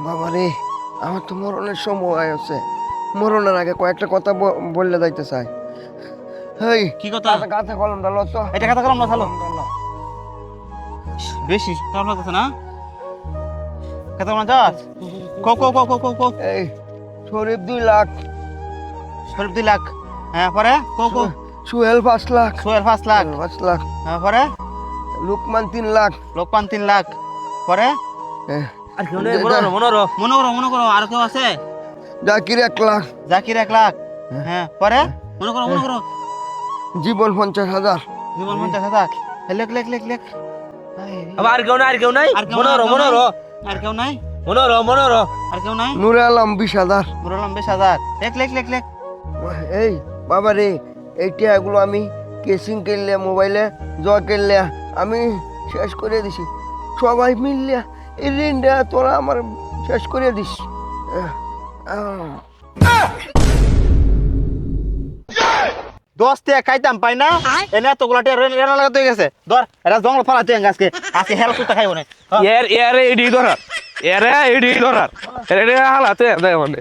বাবা রে আমার তো মরণের সময় আছে। মরণের আগে কয়েকটা কথা বললে যাইতে চাই হেই কি কথা? গাছে- গাছে কলমটা তো। এটা কথা কলম না চালো বেশি খারাপ লাগতেছে না? কথা বলা যাস কো কো কো কো কো এই শরীফ দুই লাখ। শরীফ দুই লাখ। হ্যাঁ পরে? কো কো সুহেল পাঁচ লাখ। সোহেল পাঁচ লাখ। পাঁচ লাখ। হ্যাঁ পরে? লুকমান তিন লাখ। লোকপান তিন লাখ। পরে? হ্যাঁ, আর কেউ নেই মনে করো মনে করো মনে করো মনে করো আর কেউ আছে? জাকির এক লাখ। জাকির এক লাখ? হ্যাঁ। পরে? মনে করো মনে করো। জীবন পঞ্চাশ হাজার। জীবন পঞ্চাশ হাজার। লেখ লেখ লেখ লেখ। আর কেউ নাই আর কেউ নাই? আর কেউ মনোর নাই, আর কেউ নাই? মনোর মনোর আর কেউ নাই? নুরে আলম বিশ হাজার। বললাম বিশ হাজার। লেখ লেখ লেখ লেখ। এই বাবা রে এই টিয়াগুলো আমি কেসিং কিনলে মোবাইলে জয় কিনলে আমি শেষ করে দিছি। সবাই মিললে। এই ঋণটা তোরা আমার শেষ করে দিস। দশ টাকা খাইতাম পাই না? এনে তো গোলাটি রেনা লাগাতে হয়ে গেছে। ধর এটা জঙ্গল ফালাতে তুই আজকে। আজকে হেল সুতা খাইব না। এর এর এডি ধরার। এর এডি ধরার। এর হালাতে দেয় মানে।